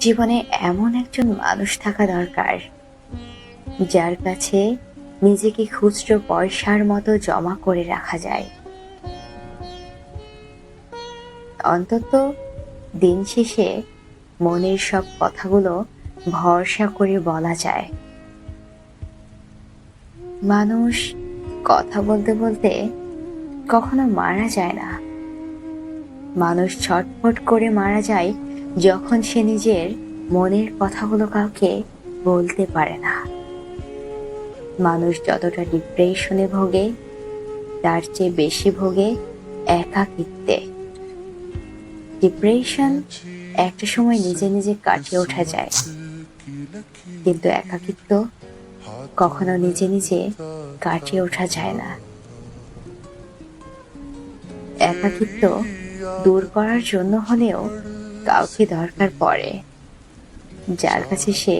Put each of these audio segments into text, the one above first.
জীবনে এমন একজন মানুষ থাকা দরকার, যার কাছে নিজেকে খুচরো পয়সার মতো জমা করে রাখা যায়। অন্তত দিন শেষে মনের সব কথাগুলো ভরসা করে বলা যায়। মানুষ কথা বলতে বলতে কখনো মারা যায় না। মানুষ ছটফট করে মারা যায় যখন সে নিজের মনের কথাগুলো কাউকে বলতে পারে না। মানুষ যতটা ডিপ্রেশনে ভোগে, তার চেয়ে বেশি ভোগে একাকিত্বে। ডিপ্রেশন একটা সময় নিজে নিজে কাটিয়ে ওঠা যায়, কিন্তু একাকিত্ব কখনো নিজে নিজে কাটিয়ে ওঠা যায় না। একাকিত্ব দূর করার জন্য হলেও কাউকে দরকার পড়ে, যার কাছে সে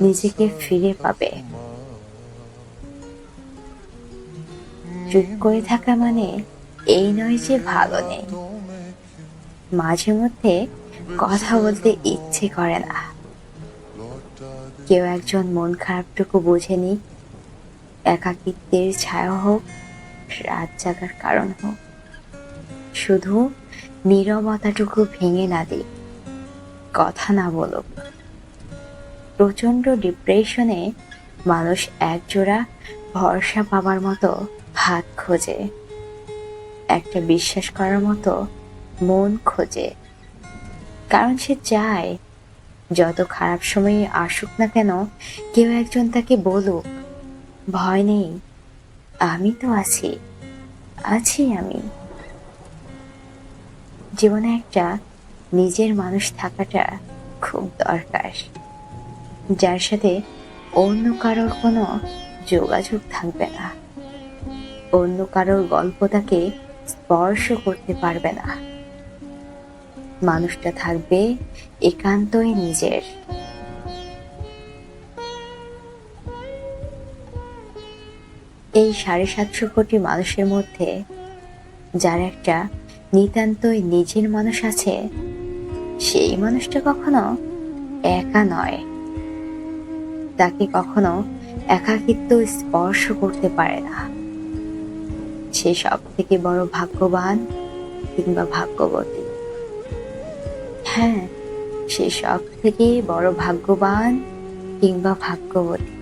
নিজেকে ফিরে পাবে। চুপ করে থাকা মানে এই নয় যে ভালো নেই। মাঝে মধ্যে কথা বলতে ইচ্ছে করে না। কেউ একজন মন খারাপটুকু বোঝেনি একাকিত্বের ছায়া হোক, রাত জাগার কারণ হোক। শুধু নীরবতাটুকু ভেঙে না দিক। কথা না বলুক। প্রচণ্ড ডিপ্রেশনে মানুষ একজোড়া ভরসা পাবার মতো হাত খোঁজে। একটা বিশ্বাস করার মতো মন খোঁজে। কারণ সে চায়, যত খারাপ সময়ে আসুক না কেন, কেউ একজন তাকে বলুক, ভয় নেই, আমি তো আছি আছি আমি। জীবনে একটা নিজের মানুষ থাকাটা খুব দরকার। যার সাথে অন্য কারোর কোনো যোগাযোগ থাকবে না। অন্য কারোর গল্প তাকে স্পর্শ করতে পারবে না। মানুষটা থাকবে একান্তই নিজের। এই সাড়ে সাতশো কোটি মানুষের মধ্যে যার একটা নিতান্তই নিজের মানুষ আছে সেই মানুষটা কখনো একা নয়। তাকে কখনো একাকিত্ব স্পর্শ করতে পারে না। সে সব থেকে বড় ভাগ্যবান কিংবা ভাগ্যবতী। হ্যাঁ সে সব থেকে বড় ভাগ্যবান কিংবা ভাগ্যবতী।